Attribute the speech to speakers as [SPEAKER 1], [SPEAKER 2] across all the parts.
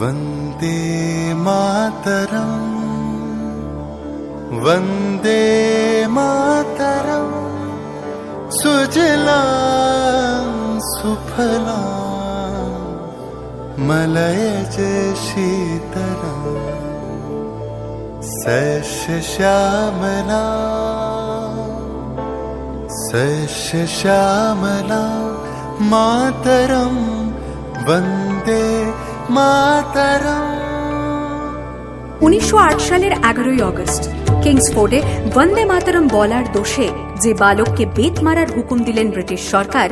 [SPEAKER 1] वन्दे मातरम्। वन्दे मातरम्। सुजला सुफला मलयज शीतलम् सस्य श्यामला सस्य श्यामला मातरं वन्दे
[SPEAKER 2] উনিশশো সালের এগারোই অগস্ট কিংসফোর্ডে বন্দে মাতরম বলার দোষে যে বালককে বেত মারার হুকুম দিলেন ব্রিটিশ সরকার,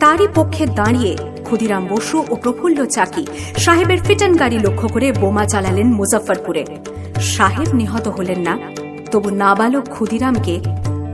[SPEAKER 2] তারই পক্ষে দাঁড়িয়ে ক্ষুদিরাম বসু ও প্রফুল্ল চাকি সাহেবের ফিটন গাড়ি লক্ষ্য করে বোমা চালালেন মুজফ্ফরপুরে। সাহেব নিহত হলেন না, তবু নাবালক ক্ষুদিরামকে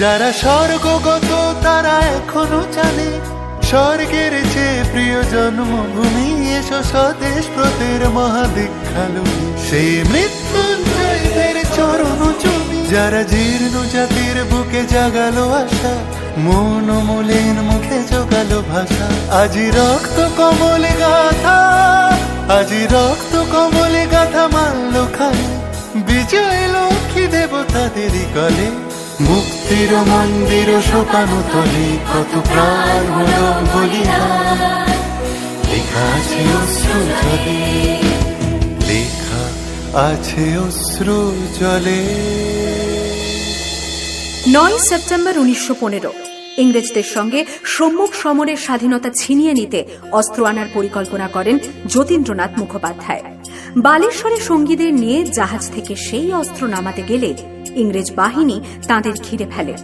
[SPEAKER 1] যারা স্বর্গগত, তারা এখনও জানে, স্বর্গের চেয়ে প্রিয় জন্মভূমি এসো স্বদেশ প্রতের মহাদীক্ষালু সেই মৃত্যুঞ্জয়দের চরণ চুমি যারা জীর্ণ জাতির বুকে জাগালো আশা, মন মলিন মুখে জোগালো ভাষা। আজি রক্ত কমল গাথা, আজি রক্ত কমল গাথা মানল খালি বিজয় লক্ষ্মী দেবতাদেরই গলে মুক্তির মন্দির শোকানো তলে কত প্রাণ হলো বলিদান লেখা আছে অশ্রু জলে, লেখা আছে অশ্রু জলে।
[SPEAKER 2] নয় সেপ্টেম্বর উনিশশো পনেরো। ইংরেজদের সঙ্গে সম্মুখ সমরের স্বাধীনতা ছিনিয়ে নিতে অস্ত্র আনার পরিকল্পনা করেন যতীন্দ্রনাথ মুখোপাধ্যায়। বালেশ্বরে সঙ্গীদের নিয়ে জাহাজ থেকে সেই অস্ত্র নামাতে গেলে ইংরেজ বাহিনী তাঁদের ঘিরে ফেলে।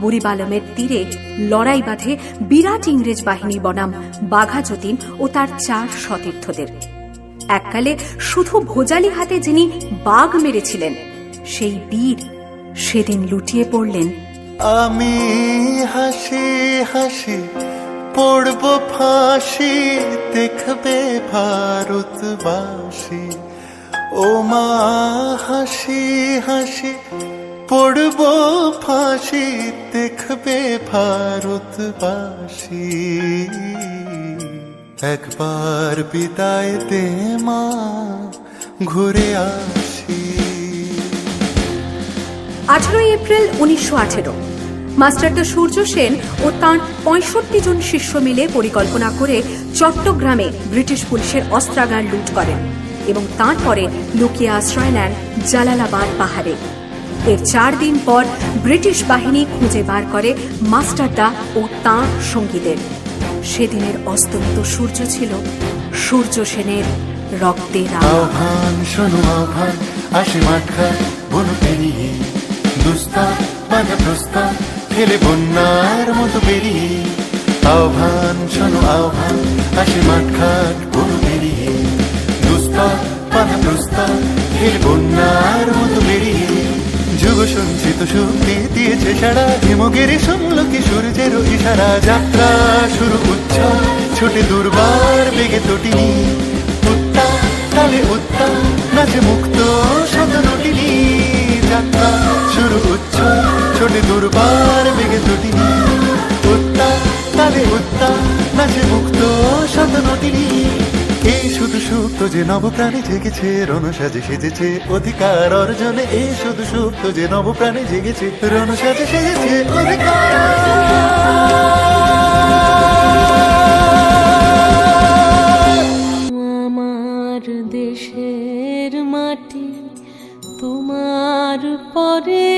[SPEAKER 2] বুড়িবালমের তীরে লড়াই বাঁধে বিরাট ইংরেজ বাহিনী বনাম বাঘা যতীন ও তার চার সতীর্থদের। এককালে শুধু ভোজালি হাতে যিনি বাঘ মেরেছিলেন, সেই বীর সেদিন লুটিয়ে পড়লেন।
[SPEAKER 1] আমি হাসি হাসি পড়ব ফাঁসি, দেখবে ভারতবাসী। ও মা, হাসি হাসি, পড়ব ফাঁসি, দেখবে ভারতবাসী। একবার বিদায় দে মা, ঘুরে আসি।
[SPEAKER 2] আঠারোই এপ্রিল উনিশশো আঠেরো। মাস্টারদা সূর্য সেন ও তাঁর পঁয়ষট্টি জন শিষ্য মিলে পরিকল্পনা করে চট্টগ্রামে ব্রিটিশ পুলিশের অস্ত্রাগার লুট করেন। এবং তারপরে লুকিয়ে আশ্রয় নেন জালালাবাদ পাহাড়ে। এর চার দিন পর ব্রিটিশ বাহিনী খুঁজে বার করে মাস্টারদা ও তাঁর সঙ্গীদের। সেদিনের অস্তমিত সূর্য ছিল সূর্য সেনের রক্তের
[SPEAKER 1] আহ্বান শোনো আহ্বান, আসে মাঠা বন পেরিয়ে। দুস্তা বাধা প্রস্তাব ফেলে বন্যার মতো বেরিয়ে আহ্বান শোনো আহ্বান, আসে মাঠঘাট বন পেরিয়ে। দুস্তা বাধা প্রস্তাব ফেলে বন্যার মতো বেরিয়ে। যুগ সঞ্চিত শক্তি দিয়েছে সারা হিমগিরি সমলকি সূর্যের ইশারা। যাত্রা শুরু উচ্ছ্বাস ছোটে দুর্বার বেগে তটিনি উত্তা তালে উত্তা নাচে মুক্ত সদনটিনি যাত্রা সুপ্ত যে নবপ্রাণে জেগেছে, রণসাজে সেজেছে, অধিকার অর্জনে এই শুধু সুপ্ত যে নবপ্রাণে জেগেছে, রণসাজে সেজেছে অধিকার
[SPEAKER 3] আমার দেশের মাটি, তোমার পরে